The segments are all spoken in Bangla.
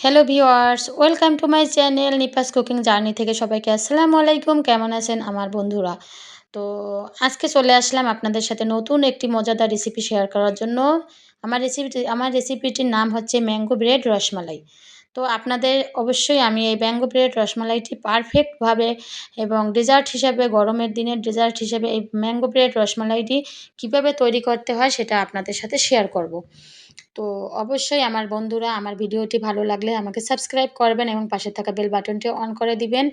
Hello viewers welcome to my channel Nipa's cooking journey থেকে সবাইকে আসসালামু আলাইকুম। কেমন আছেন আমার বন্ধুরা? তো আজকে চলে আসলাম আপনাদের সাথে নতুন একটি মজাদার রেসিপি শেয়ার করার জন্য। আমার রেসিপিটি আমার রেসিপিটির নাম হচ্ছে ম্যাঙ্গো ব্রেড রসমালাই। তো আপনাদের অবশ্যই আমি এই ম্যাঙ্গো ব্রেড রসমালাইটি পারফেক্টভাবে এবং ডেজার্ট হিসাবে, গরমের দিনের ডেজার্ট হিসাবে এই ম্যাঙ্গো ব্রেড রসমালাইটি কীভাবে তৈরি করতে হয় সেটা আপনাদের সাথে শেয়ার করব। তো অবশ্যই আমার বন্ধুরা, আমার ভিডিওটি ভালো লাগলে আমাকে সাবস্ক্রাইব করবেন এবং পাশে থাকা বেল বাটনটি অন করে দিবেন।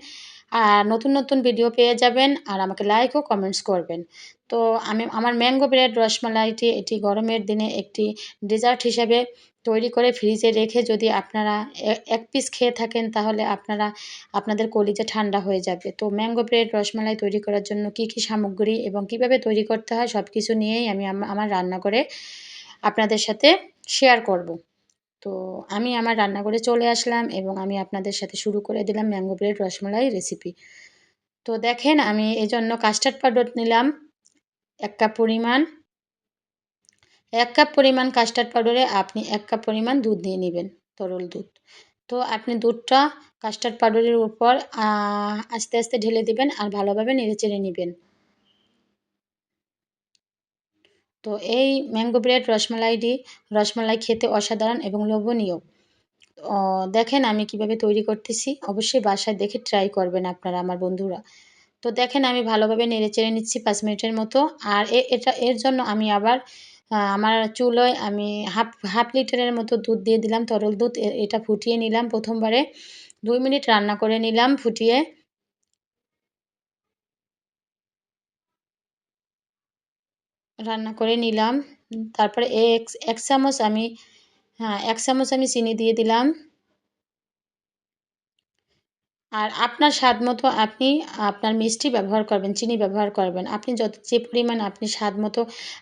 আর নতুন নতুন ভিডিও পেয়ে যাবেন আর আমাকে লাইক ও কমেন্টস করবেন। তো আমি, আমার ম্যাঙ্গো ব্রেড রসমালাইটি এটি গরমের দিনে একটি ডেজার্ট হিসাবে তৈরি করে ফ্রিজে রেখে যদি আপনারা এক পিস খেয়ে থাকেন তাহলে আপনারা, আপনাদের কলিজে ঠান্ডা হয়ে যাবে। তো ম্যাঙ্গো ব্রেড রসমালাই তৈরি করার জন্য কি কি সামগ্রী এবং কীভাবে তৈরি করতে হয় সব কিছু নিয়েই আমি, আমার রান্না করে আপনাদের সাথে শেয়ার করব। তো আমি আমার রান্নাঘরে চলে আসলাম এবং আমি আপনাদের সাথে শুরু করে দিলাম ম্যাঙ্গো ব্রেড রসমালাই রেসিপি তো দেখেন আমি এই জন্য কাস্টার্ড পাউডার নিলাম, এক কাপ পরিমাণ। এক কাপ পরিমাণ কাস্টার্ড পাউডারে আপনি এক কাপ পরিমাণ দুধ নিয়ে নেবেন, তরল দুধ। তো আপনি দুধটা কাস্টার্ড পাউডারের উপর আস্তে আস্তে ঢেলে দিবেন আর ভালোভাবে নেড়ে চেড়ে নেবেন। তো এই ম্যাঙ্গো ব্রেড রসমালাইটি রসমালাই খেতে অসাধারণ এবং লোভনীয়। দেখেন আমি কীভাবে তৈরি করতেছি, অবশ্যই বাসায় দেখে ট্রাই করবেন আপনারা আমার বন্ধুরা। তো দেখেন আমি ভালোভাবে নেড়ে চেড়ে নিচ্ছি পাঁচ মিনিটের মতো। আর এটা, এর জন্য আমি আবার আমার চুলোয় আমি হাফ হাফ লিটারের মতো দুধ দিয়ে দিলাম, তরল দুধ। এটা ফুটিয়ে নিলাম প্রথমবারে। দুই মিনিট রান্না করে নিলাম, ফুটিয়ে রান্না করে নিলাম। তারপরে এক এক চামচ আমি হ্যাঁ এক চামচ আমি চিনি দিয়ে দিলাম। আর আপনার স্বাদ মতো আপনি আপনার মিষ্টি ব্যবহার করবেন, চিনি ব্যবহার করবেন। আপনি যত যে পরিমাণ আপনি স্বাদ মতো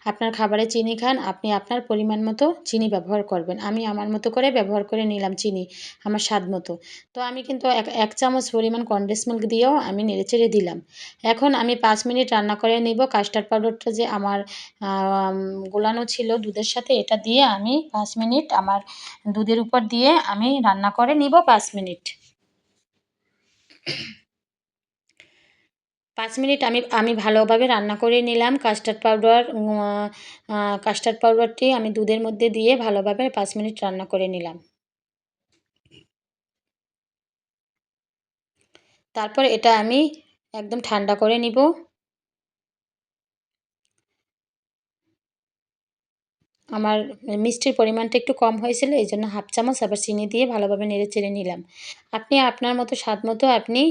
আপনার খাবারে চিনি খান, আপনি আপনার পরিমাণ মতো চিনি ব্যবহার করবেন। আমি আমার মতো করে ব্যবহার করে নিলাম চিনি, আমার স্বাদ মতো তো আমি কিন্তু এক এক চামচ পরিমাণ কন্ডেন্স মিল্ক দিয়েও আমি নেড়েচেড়ে দিলাম। এখন আমি পাঁচ মিনিট রান্না করে নিব। কাস্টার্ড পাউডারটা যে আমার গোলানো ছিল দুধের সাথে, এটা দিয়ে আমি পাঁচ মিনিট আমার দুধের উপর দিয়ে আমি রান্না করে নিব পাঁচ মিনিট। পাঁচ মিনিট আমি আমি ভালোভাবে রান্না করে নিলাম। কাস্টার্ড পাউডার কাস্টার্ড পাউডারটি আমি দুধের মধ্যে দিয়ে ভালোভাবে পাঁচ মিনিট রান্না করে নিলাম। তারপর এটা আমি একদম ঠান্ডা করে নিব। আমার মিষ্টির পরিমাণটা একটু কম হয়েছিল, এই জন্য হাফ চামচ আবার চিনি দিয়ে ভালোভাবে নেড়ে চেড়ে নিলাম। আপনি আপনার মতো স্বাদ মতো আপনি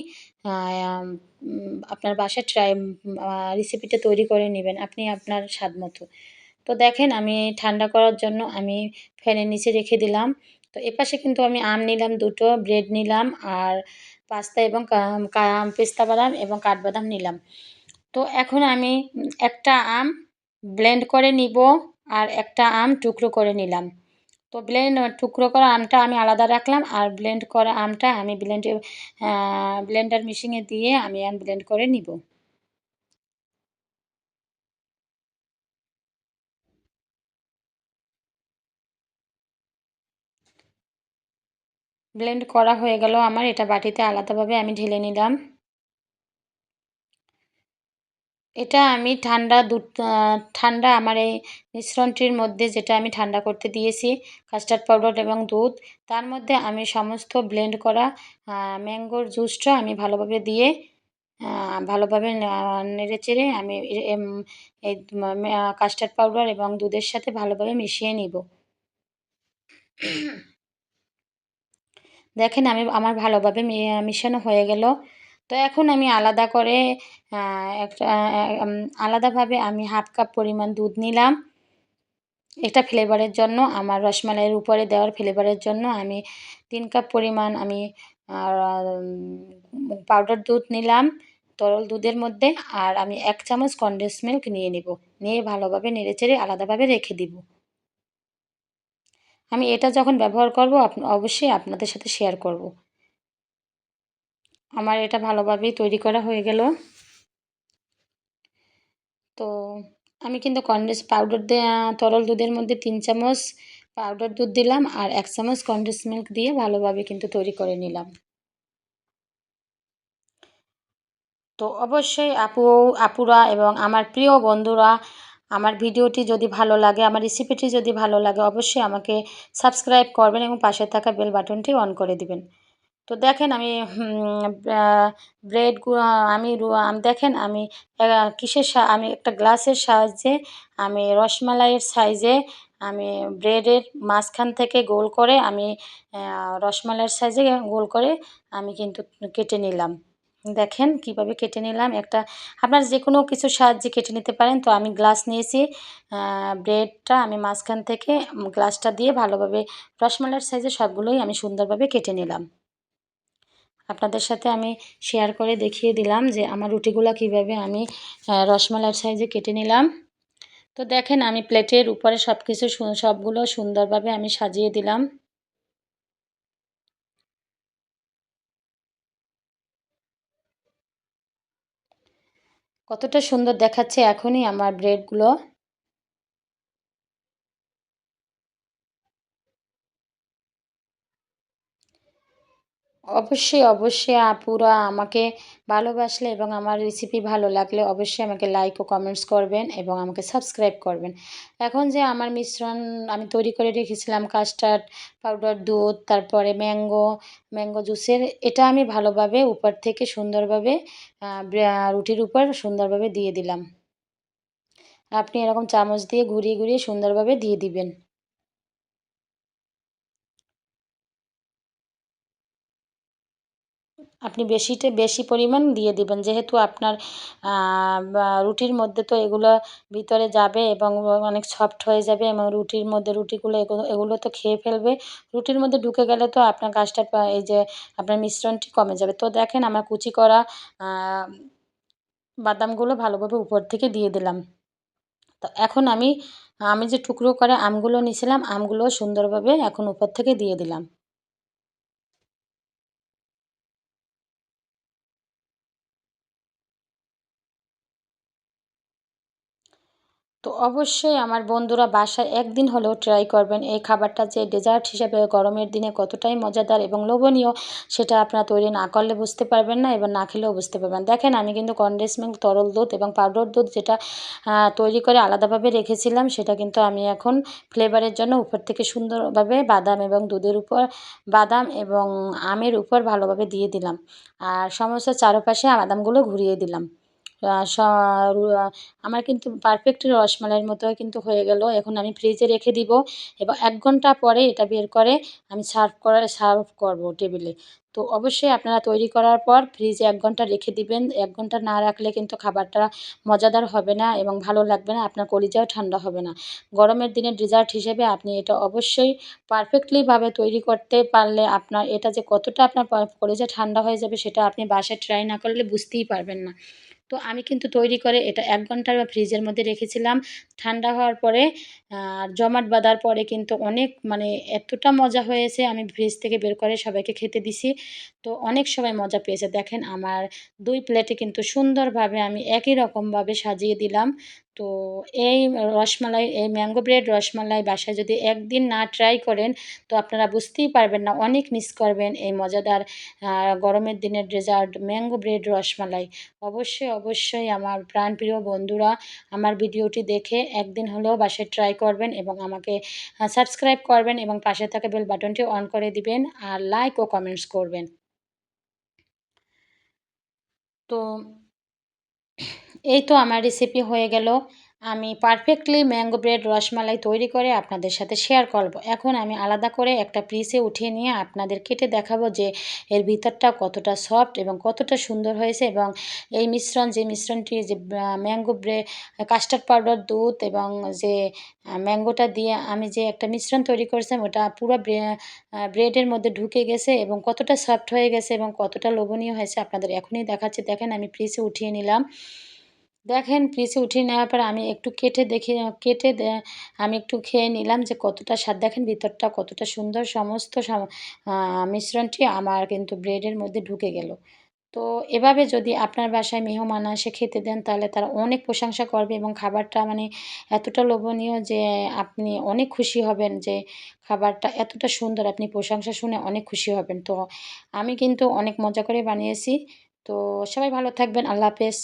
আপনার বাসায় ট্রাই রেসিপিটা তৈরি করে নেবেন, আপনি আপনার স্বাদ মতো। তো দেখেন আমি ঠান্ডা করার জন্য আমি ফ্যানের নিচে রেখে দিলাম। তো এপাশে কিন্তু আমি আম নিলাম, দুটো ব্রেড নিলাম, আর পাস্তা এবং পেস্তা বাদাম এবং কাঠবাদাম নিলাম। তো এখন আমি একটা আম ব্লেন্ড করে নিব। আর একটা আম টুকরো করে নিলাম। তো ব্লেন্ড টুকরো করা আমটা আমি আলাদা রাখলাম আর ব্লেন্ড করা আমটা আমি ব্লেন্ডে ব্লেন্ডার মেশিনে দিয়ে আমি আম ব্লেন্ড করে নিব। ব্লেন্ড করা হয়ে গেল আমার। এটা বাটিতে আলাদাভাবে আমি ঢেলে নিলাম। এটা আমি ঠান্ডা দুধ ঠান্ডা আমার এই মিশ্রণটির মধ্যে যেটা আমি ঠান্ডা করতে দিয়েছি কাস্টার্ড পাউডার এবং দুধ। তার মধ্যে আমি সমস্ত ব্লেন্ড করা ম্যাঙ্গোর জুসটা আমি ভালোভাবে দিয়ে ভালোভাবে নেড়ে চেড়ে আমি এই কাস্টার্ড পাউডার এবং দুধের সাথে ভালোভাবে মিশিয়ে নিব। দেখেন আমি, আমার ভালোভাবে মিশানো হয়ে গেল। তো এখন আমি আলাদা করে একটা আলাদাভাবে আমি হাফ কাপ পরিমাণ দুধ নিলাম। এটা ফ্লেভারের জন্য, আমার রসমালাইয়ের উপরে দেওয়ার ফ্লেভারের জন্য আমি তিন কাপ পরিমাণ আমি পাউডার দুধ নিলাম, তরল দুধের মধ্যে, আর আমি এক চামচ কন্ডেন্স মিল্ক নিয়ে নিব। নিয়ে ভালোভাবে নেড়েচেড়ে আলাদাভাবে রেখে দিব। আমি এটা যখন ব্যবহার করব অবশ্যই আপনাদের সাথে শেয়ার করব। আমার এটা ভালোভাবেই তৈরি করা হয়ে গেল। তো আমি কিন্তু কনডেন্স পাউডার তরল দুধের মধ্যে তিন চামচ পাউডার দুধ দিলাম আর এক চামচ কন্ডেন্স মিল্ক দিয়ে ভালোভাবে কিন্তু তৈরি করে নিলাম। তো অবশ্যই আপু, আপুরা এবং আমার প্রিয় বন্ধুরা, আমার ভিডিওটি যদি ভালো লাগে, আমার রেসিপিটি যদি ভালো লাগে, অবশ্যই আমাকে সাবস্ক্রাইব করবেন এবং পাশে থাকা বেল বাটনটি অন করে দিবেন। তো দেখেন আমি ব্রেড আমি দেখেন আমি কিসের আমি একটা গ্লাসের সাহায্যে, আমি রসমালাইয়ের সাইজে, আমি ব্রেডের মাঝখান থেকে গোল করে আমি রসমালাইয়ের সাইজে গোল করে আমি কিন্তু কেটে নিলাম। দেখেন কীভাবে কেটে নিলাম, একটা, আপনার যে কোনো কিছুর সাহায্যে কেটে নিতে পারেন। তো আমি গ্লাস নিয়েছি ব্রেডটা আমি মাঝখান থেকে গ্লাসটা দিয়ে ভালোভাবে রসমালাইয়ের সাইজে সবগুলোই আমি সুন্দরভাবে কেটে নিলাম। আপনাদের সাথে আমি শেয়ার করে দেখিয়ে দিলাম যে আমার রুটিগুলো কীভাবে আমি রসমালাইয়ের সাইজে কেটে নিলাম। তো দেখেন আমি প্লেটের উপরে সব কিছু সবগুলো সুন্দরভাবে আমি সাজিয়ে দিলাম। কতটা সুন্দর দেখাচ্ছে এখনই আমার ব্রেডগুলো অবশ্যই অবশ্যই আপুরা আমাকে ভালোবাসলে এবং আমার রেসিপি ভালো লাগলে অবশ্যই আমাকে লাইক ও কমেন্টস করবেন এবং আমাকে সাবস্ক্রাইব করবেন। এখন যে আমার মিশ্রণ আমি তৈরি করে রেখেছিলাম কাস্টার্ড পাউডার দুধ, তারপরে ম্যাঙ্গো ম্যাঙ্গো জুসের এটা আমি ভালোভাবে উপর থেকে সুন্দরভাবে রুটির উপর সুন্দরভাবে দিয়ে দিলাম। আপনি এরকম চামচ দিয়ে ঘুরিয়ে ঘুরিয়ে সুন্দরভাবে দিয়ে দিবেন। আপনি বেশিতে বেশি পরিমাণ দিয়ে দিবেন। যেহেতু আপনার রুটির মধ্যে তো এগুলো ভিতরে যাবে এবং অনেক সফট হয়ে যাবে এবং রুটির মধ্যে রুটিগুলো এগুলো এগুলো তো খেয়ে ফেলবে। রুটির মধ্যে ঢুকে গেলে তো আপনার গাছটা এই যে আপনার মিশ্রণটি কমে যাবে। তো দেখেন আমার কুচি করা বাদামগুলো ভালোভাবে উপর থেকে দিয়ে দিলাম। তো এখন আমি আমি যে টুকরো করে আমগুলো নিয়েছিলাম, আমগুলো সুন্দরভাবে এখন উপর থেকে দিয়ে দিলাম। তো অবশ্যই আমার বন্ধুরা বাসায় একদিন হলেও ট্রাই করবেন। এই খাবারটা যে ডেজার্ট হিসাবে গরমের দিনে কতটাই মজাদার এবং লোভনীয়, সেটা আপনারা তৈরি না করলে বুঝতে পারবেন না এবং না খেলেও বুঝতে পারবেন। দেখেন, আমি কিন্তু কন্ডেন্স মিল্ক তরল দুধ এবং পাউডার দুধ যেটা তৈরি করে আলাদাভাবে রেখেছিলাম, সেটা কিন্তু আমি এখন ফ্লেভারের জন্য উপর থেকে সুন্দরভাবে বাদাম এবং দুধের উপর, বাদাম এবং আমের উপর ভালোভাবে দিয়ে দিলাম। আর সমস্ত চারপাশে বাদামগুলো ঘুরিয়ে দিলাম। আমার কিন্তু পারফেক্ট রসমালাইয়ের মতো কিন্তু হয়ে গেল। এখন আমি ফ্রিজে রেখে দিব। এবং এক ঘণ্টা পরে এটা বের করে আমি সার্ভ করে সার্ভ করব টেবিলে তো অবশ্যই আপনারা তৈরি করার পর ফ্রিজে এক ঘণ্টা রেখে দিবেন। এক ঘণ্টা না রাখলে কিন্তু খাবারটা মজাদার হবে না এবং ভালো লাগবে না, আপনার কলিজাও ঠান্ডা হবে না। গরমের দিনে ডেজার্ট হিসেবে আপনি এটা অবশ্যই পারফেক্টলিভাবে তৈরি করতে পারলে আপনার, এটা যে কতটা আপনার কলিজা ঠান্ডা হয়ে যাবে সেটা আপনি বাসায় ট্রাই না করলে বুঝতেই পারবেন না। তো আমি কিন্তু তৈরি করে এটা এক ঘণ্টার বা ফ্রিজের মধ্যে রেখেছিলাম। ঠান্ডা হওয়ার পরে, আর জমাট বাঁধার পরে কিন্তু অনেক মানে এতটা মজা হয়েছে, আমি ফ্রিজ থেকে বের করে সবাইকে খেতে দিছি। তো অনেক সবাই মজা পেয়েছে। দেখেন আমার দুই প্লেটে কিন্তু সুন্দরভাবে আমি একই রকমভাবে সাজিয়ে দিলাম। তো এই রসমালাই, এই ম্যাঙ্গো ব্রেড রসমালাই বাসায় যদি একদিন না ট্রাই করেন, তো আপনারা বুঝতেই পারবেন না, অনেক মিস করবেন এই মজাদার গরমের দিনের ডেজার্ট ম্যাঙ্গো ব্রেড রসমালাই। অবশ্যই অবশ্যই আমার প্রাণপ্রিয় বন্ধুরা, আমার ভিডিওটি দেখে একদিন হলেও বাসায় ট্রাই করবেন এবং আমাকে সাবস্ক্রাইব করবেন এবং পাশে থাকা বেল বাটনটি অন করে দিবেন আর লাইক ও কমেন্টস করবেন। তো এই তো আমার রেসিপি হয়ে গেল। আমি পারফেক্টলি ম্যাঙ্গো ব্রেড রসমালাই তৈরি করে আপনাদের সাথে শেয়ার করব। এখন আমি আলাদা করে একটা পিসে উঠিয়ে নিয়ে আপনাদের কেটে দেখাবো যে এর ভিতরটা কতটা সফট এবং কতটা সুন্দর হয়েছে এবং এই মিশ্রণ, যে মিশ্রণটি, যে ম্যাঙ্গো ব্রে কাস্টার্ড পাউডার দুধ এবং যে ম্যাঙ্গোটা দিয়ে আমি যে একটা মিশ্রণ তৈরি করেছিলাম, ওটা পুরো ব্রেডের মধ্যে ঢুকে গেছে এবং কতটা সফট হয়ে গেছে এবং কতটা লোভনীয় হয়েছে আপনাদের এখনই দেখাচ্ছি। দেখেন আমি ফ্রিজে উঠিয়ে নিলাম। দেখেন পিসে উঠিয়ে নেওয়ার পর আমি একটু কেটে দেখি, কেটে আমি একটু খেয়ে নিলাম যে কতটা স্বাদ। দেখেন ভিতরটা কতটা সুন্দর, সমস্ত মিশ্রণটি আমার কিন্তু ব্রেডের মধ্যে ঢুকে গেল। তো এভাবে যদি আপনার বাসায় মেহমান আসে খেতে দেন, তাহলে তারা অনেক প্রশংসা করবে এবং খাবারটা মানে এতটা লোভনীয় যে আপনি অনেক খুশি হবেন যে খাবারটা এতটা সুন্দর, আপনি প্রশংসা শুনে অনেক খুশি হবেন। তো আমি কিন্তু অনেক মজা করে বানিয়েছি। তো সবাই ভালো থাকবেন, আল্লাহ হাফেজ।